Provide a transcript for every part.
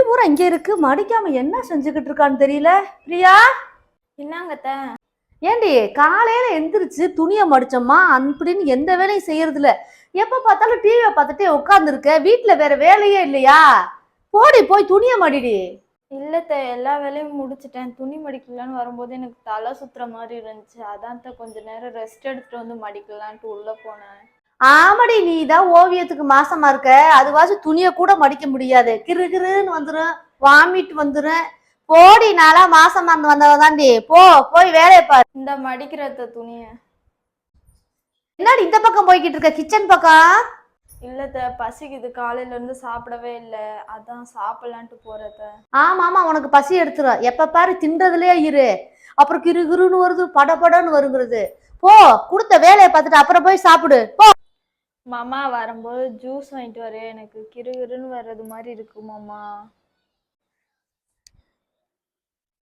துணி பூரா இங்க இருக்கு. மடிக்காம என்ன செஞ்சுக்கிட்டு இருக்கான்னு தெரியல. பிரியா? என்னங்கத்த ஏண்டி காலையில எந்திரிச்சு துணியை மடிச்சோமா? அப்படின்னு எந்த வேலையும் செய்யறது இல்ல எப்ப பார்த்தாலும் டிவியை பார்த்துட்டே உட்காந்துருக்க வீட்டுல வேற வேலையே இல்லையா? போடி போய் துணியை மடிடி. இல்லத்த எல்லா வேலையும் முடிச்சிட்டேன். துணி மடிக்கலான்னு வரும்போது எனக்கு தலை சுத்துற மாதிரி இருந்துச்சு. அதான் கொஞ்ச நேரம் ரெஸ்ட் எடுத்துட்டு வந்து மடிக்கலான்ட்டு உள்ள போனேன். ஆமாடி நீ தான் ஓவியத்துக்கு மாசமா இருக்க. அதுவாச்சும் துணியை கூட மடிக்க முடியாது. கிறு கிறுன்னு வந்துரும். வாமிட் வந்துரும். போடி நாளா மாசமா இருந்து வந்தவ தாண்டி. போ போய் வேலையை பாரு. இந்த மடிக்கிறத துணிய. என்னடி இந்த பக்கம் போய்கிட்டு இருக்க? கிச்சன் பக்கம்? இல்லத்த பசிக்குது. காலையில இருந்து சாப்பிடவே இல்லை. அதான் சாப்பிடலான்ட்டு போறத ஆமா ஆமா உனக்கு பசி எடுத்துரும். எப்ப பாரு தின்றதுலயே இரு. அப்புறம் கிறு கிறுன்னு வருது படபடன்னு வருங்கிறது. போ கொடுத்த வேலையை பார்த்துட்டு அப்புறம் போய் சாப்பிடு. போ. மாமா வரும்போது ஜூஸ் வாங்கிட்டு வரேன். எனக்கு கிறுகிறுன்னு வர்றது மாதிரி இருக்கு மாமா.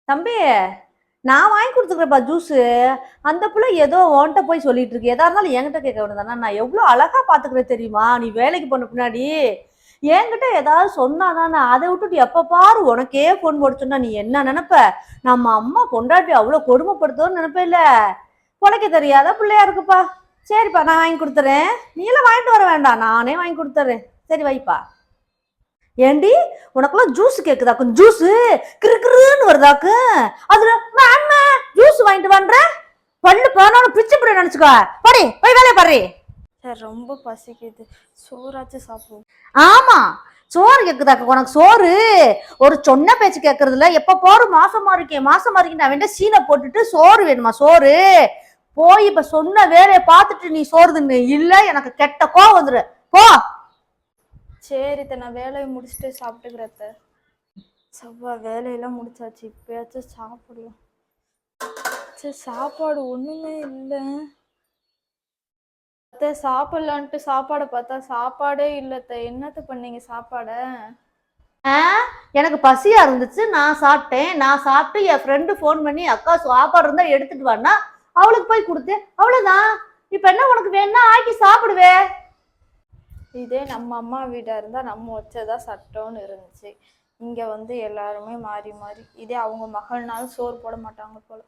தம்பி நான் வாங்கி கொடுத்துக்கிறேன்ப்பா ஜூஸு. அந்த பிள்ளை ஏதோ உன்கிட்ட போய் சொல்லிட்டு இருக்கு. எதா இருந்தாலும் என்கிட்ட கேட்க வேண்டியதானே நான் எவ்வளோ அழகா பாத்துக்கிறேன் தெரியுமா? நீ வேலைக்கு போன பின்னாடி. என்கிட்ட ஏதாவது சொன்னாதானே. அதை விட்டுட்டு எப்ப பாரு உனக்கே ஃபோன் போட சொன்னா நீ என்ன நினைப்ப? நம்ம அம்மா கொண்டாட்டி அவ்வளோ கொடுமைப்படுத்தோன்னு நினைப்ப இல்ல உனக்கு தெரியாத பிள்ளையா இருக்குப்பா. சரிப்பா நான் வாங்கி கொடுத்துறேன். நீலாம் வாங்கிட்டு வர வேண்டாம். நானே வாங்கி கொடுத்துறேன். சரி வைப்பா. ஏண்டி உனக்கெல்லாம் ஜூஸ் கேக்குதாக்கும் ஜூஸ் கிறு கிறுன்னு வருதாக்கு அதுல அம்மா ஜூஸ் வாங்கிட்டு வந்த பல்லு போனாலும் பிச்சு பிடி நினைச்சுக்கோ. படி போய் வேலையை பாரு. சார் ரொம்ப பசிக்குது. சோறாச்சும் சாப்பிடுவோம். ஆமா. சோறு கேக்குதாக்க உனக்கு சோறு. ஒரு சொன்ன பேச்சு கேக்குறதுல எப்ப போற மாசமா இருக்கேன் மாசமா இருக்கேன் நான் வேண்டாம் சீனை போட்டுட்டு சோறு வேணுமா? சோறு. போய் இப்ப சொன்ன வேலையை பார்த்துட்டு நீ சோறு தின்னு இல்ல எனக்கு கெட்ட கோவம் வந்துரு. போ. சரி நான் வேலையை முடிச்சுட்டு சாப்பிட்டுக்கிறத்த செவ்வா வேலையெல்லாம் முடிச்சாச்சு. இப்பயாச்சும் சாப்பிடலாம். சரி சாப்பாடு ஒண்ணுமே இல்லை. அத்தை சாப்பிடலான்ட்டு சாப்பாடை பார்த்தா சாப்பாடே இல்லத்த என்னத்த பண்ணீங்க சாப்பாடை? எனக்கு பசியா இருந்துச்சு. நான் சாப்பிட்டேன். நான் சாப்பிட்டு என் ஃப்ரெண்டு ஃபோன் பண்ணி அக்கா சாப்பாடு இருந்தா எடுத்துட்டு வான்னா அவளுக்கு போய் கொடுத்தேன் அவ்வளவுதான். இப்ப என்ன உனக்கு வேணா ஆக்கி சாப்பிடுவே. இதே நம்ம அம்மா வீடா இருந்தா நம்ம வச்சதா சட்டம்னு இருந்துச்சு. இங்க வந்து எல்லாருமே மாறி மாறி இதே அவங்க மகள்னாலும் சோறு போட மாட்டாங்க போல.